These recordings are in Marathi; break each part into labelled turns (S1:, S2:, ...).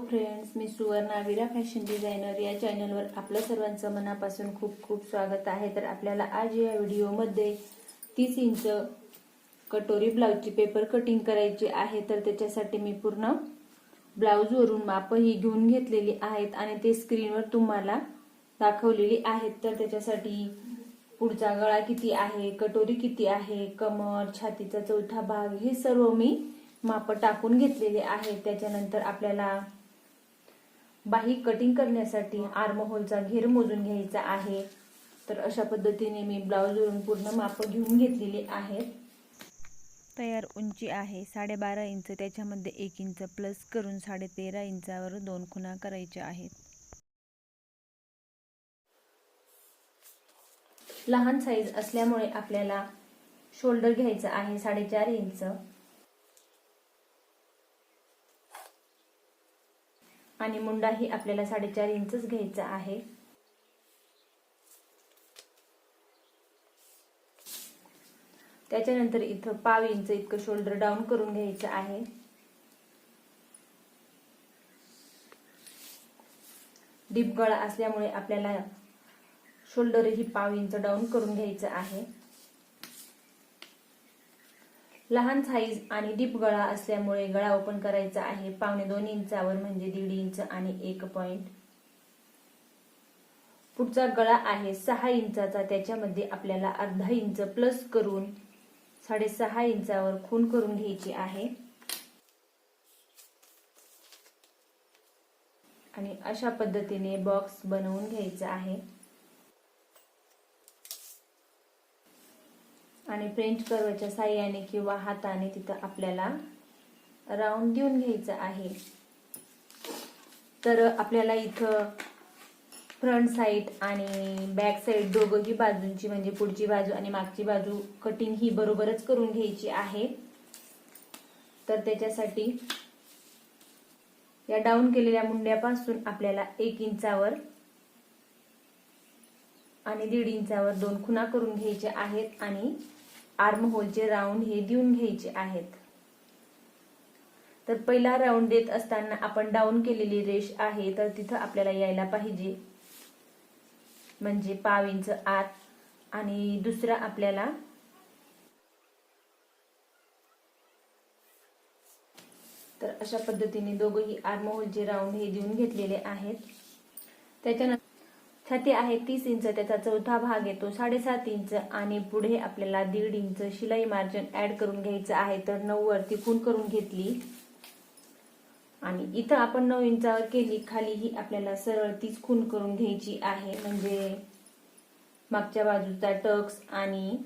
S1: फ्रेंड्स मी सुवर्णा विरा फॅशन डिझायनर या चॅनलवर आपलं सर्वांचं मनापासून खूप खूप स्वागत आहे. तर आपल्याला आज या व्हिडिओमध्ये तीस इंच कटोरी ब्लाऊजची पेपर कटिंग करायची आहे. तर त्याच्यासाठी मी पूर्ण ब्लाऊजवरून मापही घेऊन घेतलेली आहेत आणि ते स्क्रीनवर तुम्हाला दाखवलेली आहेत. तर त्याच्यासाठी पुढचा गळा किती आहे कटोरी किती आहे कमर छातीचा चौथा भाग हे सर्व मी माप टाकून घेतलेले आहे त्याच्यानंतर आपल्याला बाही कटिंग करण्यासाठी आर्महोलचा घेर मोजून घ्यायचा आहे. तर अशा पद्धतीने मी ब्लाऊजवरून पूर्ण माप घेऊन घेतलेली आहेत तयार उंची आहे. साडेबारा इंच त्याच्यामध्ये एक इंच प्लस करून साडे तेरा इंचावर दोन खुणा करायच्या आहेत. लहान साईज असल्यामुळे आपल्याला शोल्डर घ्यायचं आहे साडेचार इंच. आणि मुंडाही आपल्याला साडेचार इंचच घ्यायचा आहे. त्याच्यानंतर इथं पाव इंच इतकं शोल्डर डाऊन करून घ्यायचं आहे. डीप गळा असल्यामुळे आपल्याला शोल्डरही पाव इंच डाऊन करून घ्यायचं आहे. लहान साईज आणि डीप गळा असल्यामुळे गळा ओपन करायचा आहे. पावणे दोन इंचावर म्हणजे दीड इंच आणि एक पॉइंट पुढचा गळा आहे सहा इंचाचा. त्याच्यामध्ये आपल्याला अर्धा इंच प्लस करून साडेसहा इंचावर खून करून घ्यायची आहे. आणि अशा पद्धतीने बॉक्स बनवून घ्यायचा आहे. आणि फ्रेंच कर्वच्या साह्याने किंवा हाताने तिथं आपल्याला राऊंड देऊन घ्यायचं आहे. तर आपल्याला इथं फ्रंट साईड आणि बॅक साईड दोघंही बाजूंची म्हणजे पुढची बाजू आणि मागची बाजू कटिंग ही बरोबरच करून घ्यायची आहे. तर त्याच्यासाठी या डाऊन केलेल्या मुंड्यापासून आपल्याला एक इंचावर आणि दीड इंचावर दोन खुणा करून घ्यायच्या आहेत आणि आर्म होलचे राऊंड हे देऊन घ्यायचे आहेत. तर पहिला राऊंड देत असताना आपण डाऊन केलेली रेष आहे तर तिथं आपल्याला यायला पाहिजे. म्हणजे पाव इंच आत आणि दुसरा आपल्याला तर अशा पद्धतीने दोघंही आर्मोहोलचे राऊंड हे देऊन घेतलेले आहेत. त्याच्यानंतर छाती आहे तीस इंच त्याचा चौथा भाग येतो साडेसात इंच आणि पुढे आपल्याला दीड इंच शिलाई मार्जिन ऍड करून घ्यायचं आहे. तर नऊ वरती खून करून घेतली. आणि इथं आपण नऊ इंचावर केली खाली ही आपल्याला सरळ तीच खून करून घ्यायची आहे. म्हणजे मागच्या बाजूचा टक्स आणि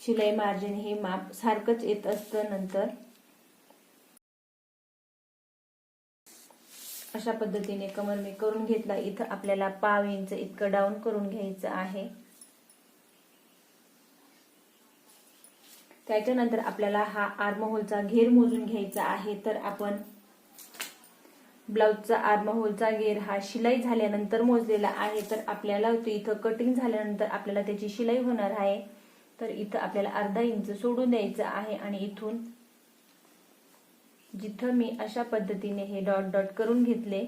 S1: शिलाई मार्जिन हे माप सारखंच येत असतं नंतर. अशा पद्धतीने कमर मी करून घेतला. इथं आपल्याला पाव इंच इतकं डाऊन करून घ्यायचं आहे. त्याच्यानंतर आपल्याला हा आर्महोलचा घेर मोजून घ्यायचा आहे. तर आपण ब्लाउजचा आर्महोलचा घेर हा शिलाई झाल्यानंतर मोजलेला आहे. तर आपल्याला तो इथं कटिंग झाल्यानंतर आपल्याला त्याची शिलाई होणार आहे. तर इथं आपल्याला अर्धा इंच सोडून द्यायचं आहे आणि इथून जिथं मी अशा पद्धतीने हे डॉट डॉट करून घेतले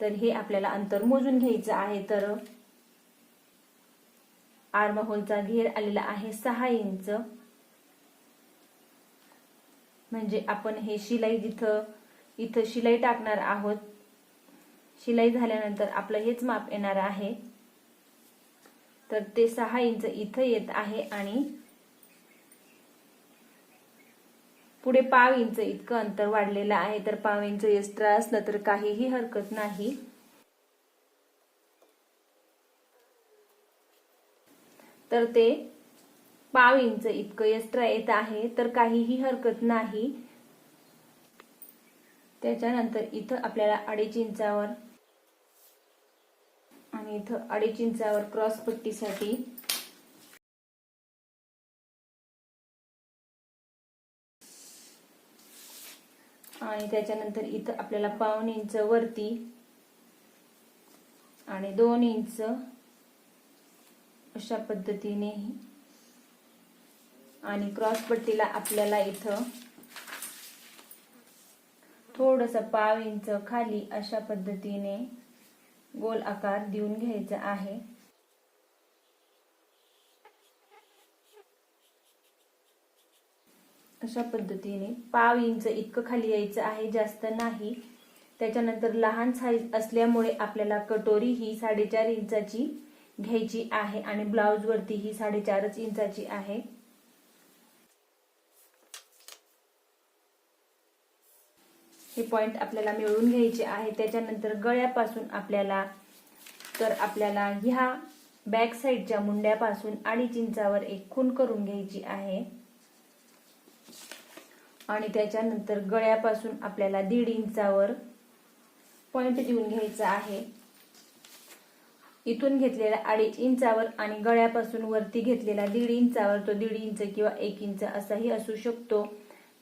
S1: तर हे आपल्याला अंतर मोजून घ्यायचं आहे. तर आर्म होलचा घेर आलेला आहे सहा इंच. म्हणजे आपण हे शिलाई जिथं इथं शिलाई टाकणार आहोत शिलाई झाल्यानंतर आपलं हेच माप येणार आहे. तर ते सहा इंच इथं येत आहे आणि पुढे पाव इंच इतकं अंतर वाढलेलं आहे तर पाव इंच एक्स्ट्रा असलं तर काहीही हरकत नाही. तर ते पाव इंच इतकं एक्स्ट्रा येत आहे तर काहीही हरकत नाही. त्याच्यानंतर इथं आपल्याला अडीच इंचावर आणि इथं अडीच इंचावर क्रॉस पट्टीसाठी आणि त्याच्यानंतर इथं आपल्याला पाऊन इंच वरती आणि दोन इंच अशा पद्धतीने आणि क्रॉस पट्टीला आपल्याला इथं थोडस पाव इंच खाली अशा पद्धतीने गोल आकार देऊन घ्यायचा आहे. अशा पद्धतीने पाव इंच इतकं खाली यायचं आहे जास्त नाही. त्याच्यानंतर लहान साईज असल्यामुळे आपल्याला कटोरी ही साडेचार इंचाची घ्यायची आहे आणि ब्लाउज वरती ही साडेचारच इंचाची आहे. हे पॉइंट आपल्याला मिळवून घ्यायचे आहे. त्याच्यानंतर गळ्यापासून आपल्याला तर आपल्याला ह्या बॅक साईडच्या मुंड्यापासून अडीच इंचावर एक खून करून घ्यायची आहे. आणि त्याच्यानंतर गळ्यापासून आपल्याला दीड इंचावर पॉइंट देऊन घ्यायचा आहे. इथून घेतलेला अडीच इंचावर आणि गळ्यापासून वरती घेतलेला दीड इंचावर तो दीड इंच किंवा एक इंच असाही असू शकतो.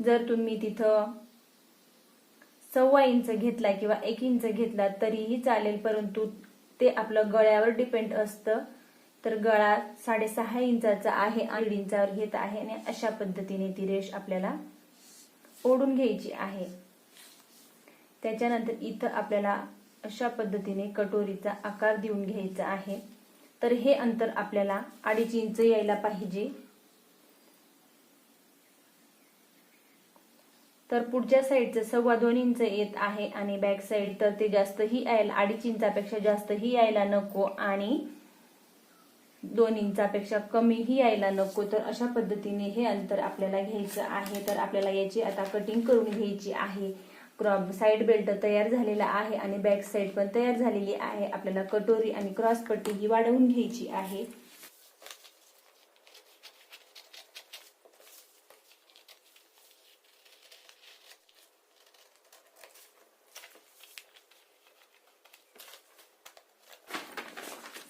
S1: जर तुम्ही तिथं सव्वा इंच घेतला किंवा एक इंच घेतला तरीही चालेल परंतु ते आपलं गळ्यावर डिपेंड असतं. तर गळा साडेसहा इंचाचा आहे आणि इंचावर घेत आहे आणि अशा पद्धतीने ती रेष आपल्याला ओढून घ्यायची आहे. त्याच्यानंतर इथं आपल्याला अशा पद्धतीने कटोरीचा आकार देऊन घ्यायचा आहे. तर हे अंतर आपल्याला अडीच इंच यायला पाहिजे. तर पुढच्या साईडचं सव्वा दोन इंच येत आहे आणि बॅक साईड तर ते जास्तही यायला अडीच इंचापेक्षा जास्तही यायला नको आणि दोन इंचापेक्षा कमीही यायला नको तर अशा पद्धतीने हे अंतर आपल्याला घ्यायचं आहे. तर आपल्याला याची आता कटिंग करून घ्यायची आहे. क्रॉप साईड बेल्ट तयार झालेला आहे आणि बॅक साईड पण तयार झालेली आहे. आपल्याला कटोरी आणि क्रॉस पट्टी ही वाढवून घ्यायची आहे.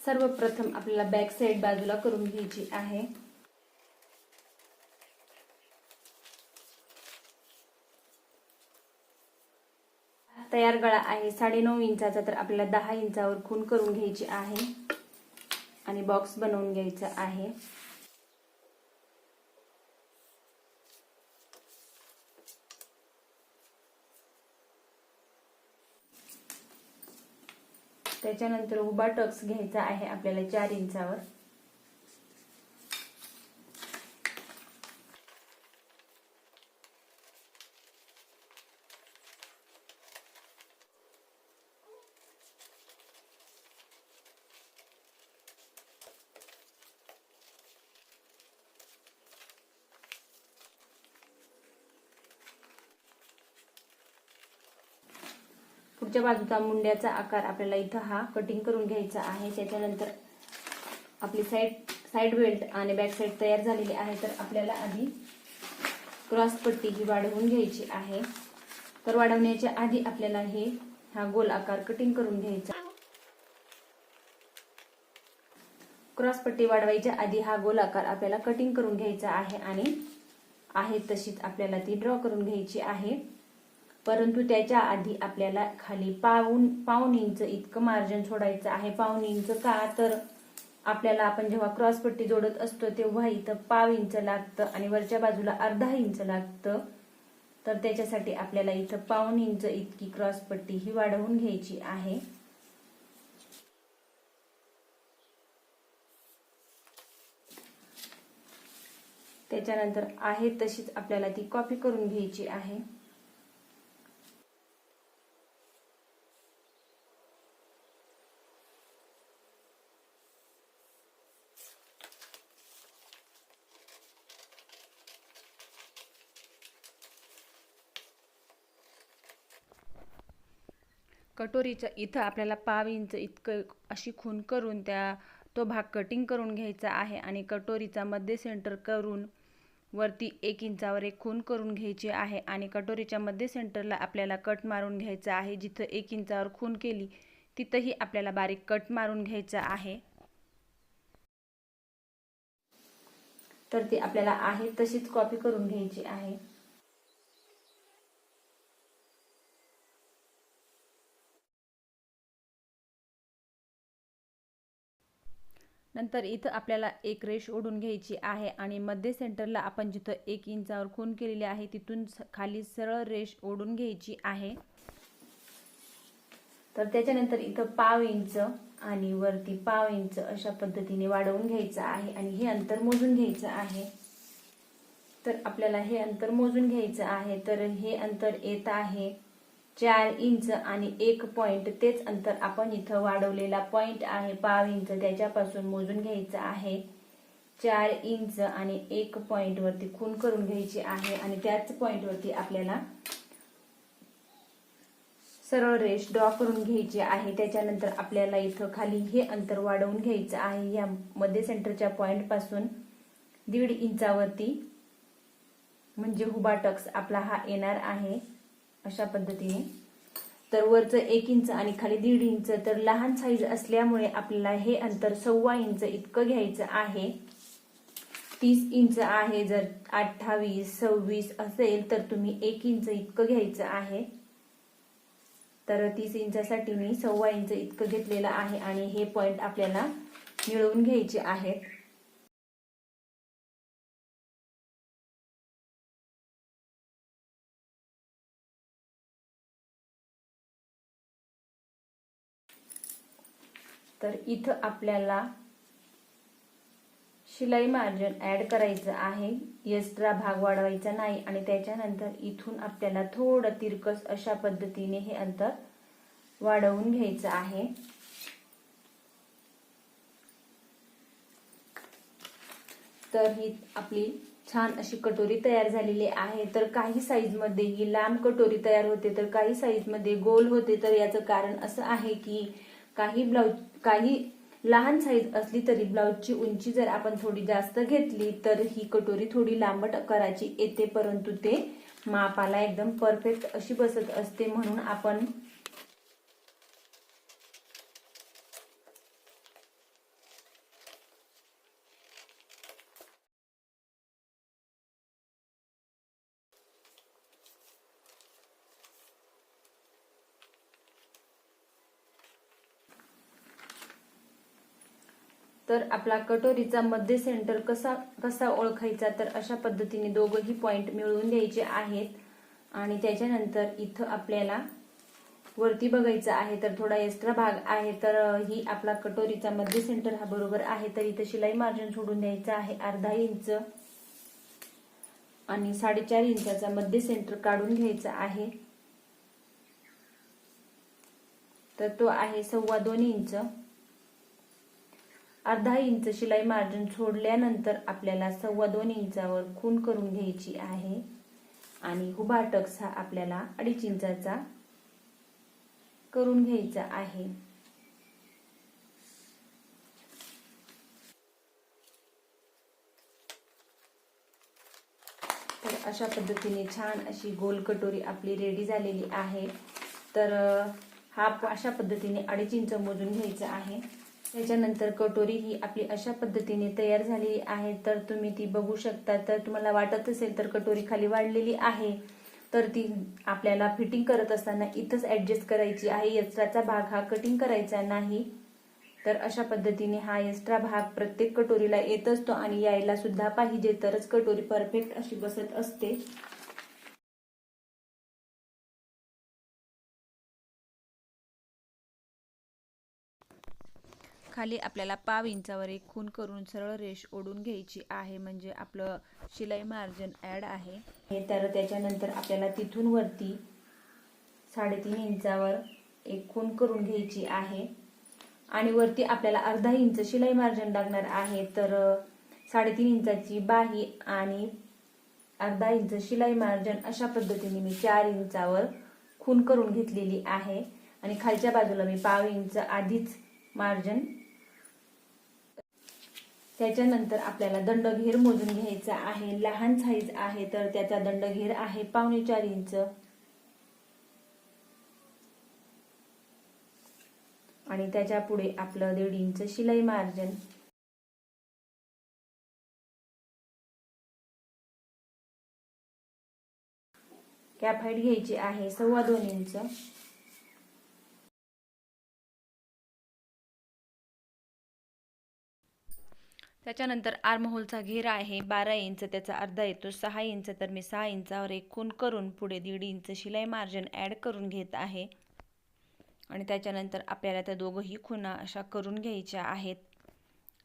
S1: सर्वप्रथम आपल्याला बॅक साईड बाजूला करून घ्यायची आहे. तयार गळा आहे साडेनऊ इंचाचा तर आपल्याला दहा इंचावर खून करून घ्यायची आहे. आणि बॉक्स बनवून घ्यायचा आहे. त्याच्यानंतर उभा टक्स घ्यायचा आहे आपल्याला चार इंचावर. पुढच्या बाजूचा मुंड्याचा आकार आपल्याला इथं हा कटिंग करून घ्यायचा आहे. त्याच्यानंतर आपली साईड साईड बेल्ट आणि बॅक साईड तयार झालेली आहे. तर आपल्याला आधी क्रॉस पट्टी ही वाढवून घ्यायची आहे. तर वाढवण्याच्या आधी आपल्याला हे हा गोल आकार कटिंग करून घ्यायचा. क्रॉस पट्टी वाढवायच्या आधी हा गोल आकार आपल्याला कटिंग करून घ्यायचा आहे आणि आहे तशीच आपल्याला ती ड्रॉ करून घ्यायची आहे. परंतु त्याच्या आधी आपल्याला खाली पाऊन पाऊन इंच इतकं मार्जिन सोडायचं आहे. पाऊन इंच का? तर आपल्याला आपण जेव्हा क्रॉस पट्टी जोडत असतो तेव्हा इथं पाव इंच लागतं आणि वरच्या बाजूला अर्धा इंच लागतं. तर त्याच्यासाठी आपल्याला इथं पाऊन इंच इतकी क्रॉस पट्टी ही वाढवून घ्यायची आहे. त्याच्यानंतर आहे तशीच आपल्याला ती कॉपी करून घ्यायची आहे. कटोरीच्या इथं आपल्याला पाव इंच इतकं अशी खून करून त्या तो भाग कटिंग करून घ्यायचा आहे आणि कटोरीचा मध्य सेंटर करून वरती एक इंचावर एक खून करून घ्यायची आहे आणि कटोरीच्या मध्य सेंटरला आपल्याला कट मारून घ्यायचा आहे. जिथं एक इंचावर खून केली तिथंही आपल्याला बारीक कट मारून घ्यायचा आहे. तर ती आपल्याला आहे तशीच कॉपी करून घ्यायची आहे. नंतर इथं आपल्याला एक रेष ओढून घ्यायची आहे आणि मध्य सेंटरला आपण जिथं एक इंचावर खून केलेली आहे तिथून स- खाली सरळ रेष ओढून घ्यायची आहे. तर त्याच्यानंतर इथं पाव इंच आणि वरती पाव इंच अशा पद्धतीने वाढवून घ्यायचं आहे आणि हे अंतर मोजून घ्यायचं आहे. तर आपल्याला हे अंतर मोजून घ्यायचं आहे तर हे अंतर येत आहे. चार इंच आणि एक पॉइंट तेच अंतर आपण इथं वाढवलेला पॉइंट आहे. पाव इंच त्याच्यापासून मोजून घ्यायचं आहे. चार इंच आणि एक पॉइंट वरती खून करून घ्यायची आहे आणि त्याच पॉइंट वरती आपल्याला सरळ रेष ड्रॉ करून घ्यायची आहे. त्याच्यानंतर आपल्याला इथं खाली हे अंतर वाढवून घ्यायचं आहे. या मध्ये सेंटरच्या पॉइंटपासून दीड इंचावरती म्हणजे हुबा टक्स आपला हा येणार आहे. अशा पद्धतीने. तर वरचं एक इंच आणि खाली दीड इंच तर लहान साईज असल्यामुळे आपल्याला हे अंतर सव्वा इंच इतकं घ्यायचं आहे. तीस इंच आहे जर अठ्ठावीस सव्वीस असेल तर तुम्ही एक इंच इतकं घ्यायचं आहे. तर तीस इंचासाठी मी सव्वा इंच इतकं घेतलेलं आहे आणि हे पॉईंट आपल्याला मिळवून घ्यायचे आहेत. तर इथं आपल्याला शिलाई मार्जिन ऍड करायचं आहे. एक्स्ट्रा भाग वाढवायचा नाही आणि त्याच्यानंतर इथून आपल्याला थोडं तिरकस अशा पद्धतीने हे अंतर वाढवून घ्यायचं आहे. तर ही आपली छान अशी कटोरी तयार झालेली आहे. तर काही साईजमध्ये ही लांब कटोरी तयार होते तर काही साईजमध्ये गोल होते तर याचं कारण असं आहे की काही ब्लाऊज काही लहान साईज असली तरी ब्लाऊजची उंची जर आपण थोडी जास्त घेतली तर ही कटोरी थोडी लांबट करायची येते परंतु ते मापाला एकदम परफेक्ट अशी बसत असते म्हणून आपण तर आपला कटोरीचा मध्य सेंटर कसा कसा ओळखायचा? तर अशा पद्धतीने दोघंही पॉइंट मिळवून द्यायचे आहेत. आणि त्याच्यानंतर इथं आपल्याला वरती बघायचं आहे तर थोडा एक्स्ट्रा भाग आहे तर ही आपला कटोरीचा मध्य सेंटर हा बरोबर आहे. तर इथं शिलाई मार्जिन सोडून द्यायचं आहे अर्धा इंच. आणि साडेचार इंचाचा मध्य सेंटर काढून घ्यायचा आहे. तर तो आहे सव्वा दोन इंच. अर्धा इंच शिलाई मार्जिन सोडल्यानंतर आपल्याला सव्वा दोन इंचावर खून करून घ्यायची आहे. आणि हुबा टक्स हा आपल्याला अडीच इंचाचा करून घ्यायचा आहे. तर अशा पद्धतीने छान अशी गोल कटोरी आपली रेडी झालेली आहे. तर हा अशा पद्धतीने अडीच इंच मोजून घ्यायचा आहे. त्याच्यानंतर कटोरी ही आपली अशा पद्धतीने तयार झालेली आहे. तर तुम्ही ती बघू शकता. तर तुम्हाला वाटत असेल तर कटोरी खाली वाढलेली आहे. तर ती आपल्याला फिटिंग करत असताना इथंच ॲडजस्ट करायची आहे. एक्स्ट्राचा भाग हा कटिंग करायचा नाही. तर अशा पद्धतीने हा एक्स्ट्रा भाग प्रत्येक कटोरीला येत असतो आणि यायला सुद्धा पाहिजे. तरच कटोरी परफेक्ट अशी बसत असते. खाली आपल्याला पाव इंचावर एक खून करून सरळ रेष ओढून घ्यायची आहे म्हणजे आपलं शिलाई मार्जिन ॲड आहे. हे तर त्याच्यानंतर आपल्याला तिथून वरती साडेतीन इंचावर एक खून करून घ्यायची आहे. आणि वरती आपल्याला अर्धा इंच शिलाई मार्जिन लागणार आहे तर साडेतीन इंचाची बाही आणि अर्धा इंच शिलाई मार्जिन अशा पद्धतीने मी चार इंचावर खून करून घेतलेली आहे. आणि खालच्या बाजूला मी पाव इंच आधीच मार्जिन त्याच्यानंतर आपल्याला दंडघेर मोजून घ्यायचा आहे. लहान साईज आहे तर त्याचा दंडघेर आहे पावणे चार इंच. आणि त्याच्या पुढे आपलं दीड इंच शिलाई मार्जिन कॅप हाईट घ्यायची आहे सव्वा दोन इंच. त्याच्यानंतर आर्महोलचा घेरा आहे बारा इंच त्याचा अर्धा येतो सहा इंच तर मी सहा इंचावर एक खून करून पुढे दीड इंच शिलाई मार्जिन ॲड करून घेत आहे. आणि त्याच्यानंतर आपल्याला त्या दोघंही खुणा अशा करून घ्यायच्या आहेत.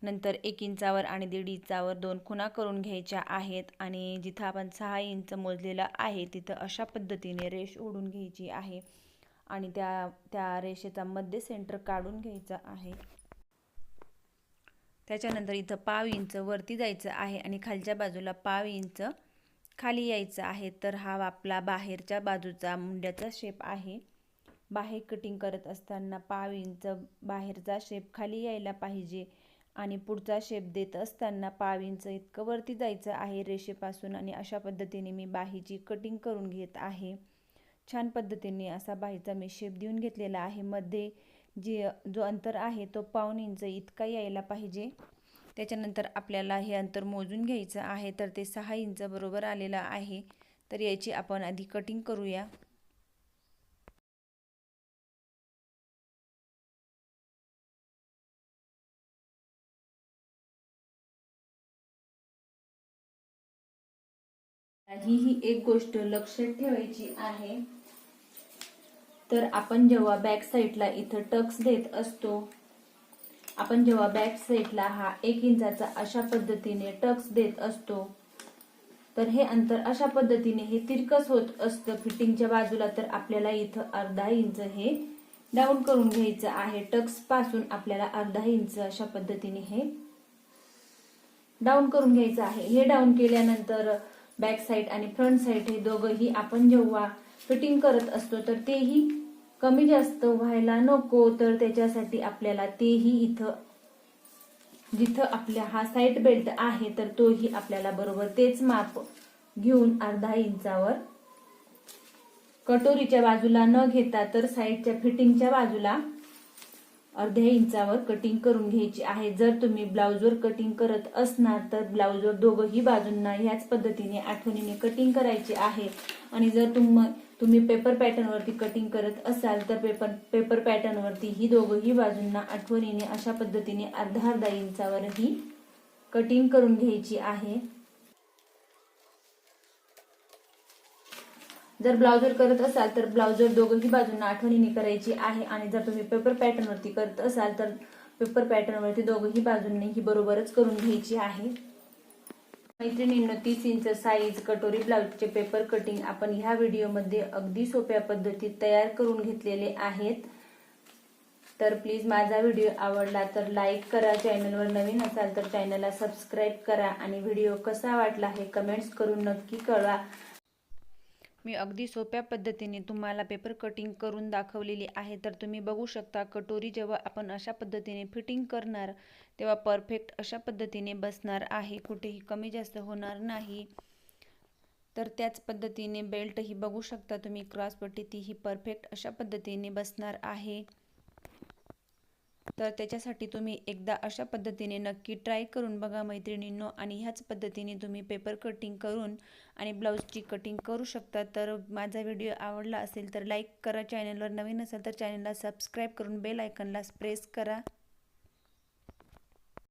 S1: नंतर एक इंचावर आणि दीड इंचावर दोन खुणा करून घ्यायच्या आहेत आणि जिथं आपण सहा इंच मोजलेलं आहे तिथं अशा पद्धतीने रेष ओढून घ्यायची आहे. आणि त्या त्या रेषेचा मध्य सेंटर काढून घ्यायचा आहे. त्याच्यानंतर इथं पाव इंच वरती जायचं आहे आणि खालच्या बाजूला पाव इंच खाली यायचं आहे. तर हा आपला बाहेरच्या बाजूचा मुंड्याचा शेप आहे. बाहेर कटिंग करत असताना पाव इंच बाहेरचा शेप खाली यायला पाहिजे आणि पुढचा शेप देत असताना पाव इंच इतकं वरती जायचं आहे रेषेपासून आणि अशा पद्धतीने मी बाहीची कटिंग करून घेत आहे. छान पद्धतीने असा बाहीचा मी शेप देऊन घेतलेला आहे. मध्ये जे जो अंतर आहे तो पाऊन इंच इतका यायला पाहिजे. त्याच्यानंतर आपल्याला हे अंतर मोजून घ्यायचं आहे तर ते सहा इंच बरोबर आलेलं आहे. तर याची आपण आधी कटिंग करूया. ही ही एक गोष्ट लक्षात ठेवायची आहे. तर आपण जेव्हा बॅक साईडला इथं टक्स देत असतो आपण जेव्हा बॅक साईडला हा एक इंचाचा अशा पद्धतीने टक्स देत असतो तर हे अंतर अशा पद्धतीने हे तिरकस होत असतं. फिटिंगच्या बाजूला तर आपल्याला इथं अर्धा इंच हे डाऊन करून घ्यायचं आहे. टक्सपासून आपल्याला अर्धा इंच अशा पद्धतीने हे डाऊन करून घ्यायचं आहे. हे डाऊन केल्यानंतर बॅक साईड आणि फ्रंट साईड हे दोघंही आपण जेव्हा फिटिंग करत असतो तर तेही कमी जास्त व्हायला नको. तर त्याच्यासाठी आपल्याला तेही इथं जिथं आपल्या हा साईड बेल्ट आहे तर तोही आपल्याला बरोबर तेच माप घेऊन अर्धा इंचावर कटोरीच्या बाजूला न घेता तर साईडच्या फिटिंगच्या बाजूला अर्ध्या इंचावर कटिंग करून घ्यायची आहे. जर तुम्ही ब्लाउजवर कटिंग करत असणार तर ब्लाउजवर दोघंही बाजूंना ह्याच पद्धतीने आठवणीने कटिंग करायची आहे. आणि जर तुम तुम्ही पेपर पॅटर्नवरती कटिंग करत असाल तर पेपर पेपर पॅटर्नवरती ही दोघंही बाजूंना आठवणीने अशा पद्धतीने अर्धा अर्धा इंचावरही कटिंग करून घ्यायची आहे. जर ब्लाउजर करत असाल तर ब्लाउजर दोघंही बाजूंना आठवणीने करायची आहे आणि जर तुम्ही पेपर पॅटर्नवरती करत असाल तर पेपर पॅटर्नवरती दोघंही बाजूंनी ही बरोबरच करून घ्यायची आहे. मैत्रिणींनो तीस इंच साईज कटोरी ब्लाउजचे पेपर कटिंग आपण ह्या व्हिडिओमध्ये अगदी सोप्या पद्धतीत तयार करून घेतलेले आहेत. तर प्लीज माझा व्हिडिओ आवडला तर लाईक करा. चॅनलवर नवीन असाल तर चॅनलला सबस्क्राईब करा. आणि व्हिडिओ कसा वाटला हे कमेंट्स करून नक्की कळवा. मी अगदी सोप्या पद्धतीने तुम्हाला पेपर कटिंग करून दाखवलेली आहे. तर तुम्ही बघू शकता कटोरी जेव्हा आपण अशा पद्धतीने फिटिंग करणार तेव्हा परफेक्ट अशा पद्धतीने बसणार आहे. कुठेही कमी जास्त होणार नाही. तर त्याच पद्धतीने बेल्टही बघू शकता तुम्ही क्रॉसपट्टी तीही परफेक्ट अशा पद्धतीने बसणार आहे. तर त्याच्यासाठी तुम्ही एकदा अशा पद्धतीने नक्की ट्राय करून बघा मैत्रिणींनो. आणि ह्याच पद्धतीने तुम्ही पेपर कटिंग करून आणि ब्लाऊजची कटिंग करू शकता. तर माझा व्हिडिओ आवडला असेल तर लाईक करा. चॅनलवर नवीन असेल तर चॅनलला सबस्क्राईब करून बेल आयकनला प्रेस करा.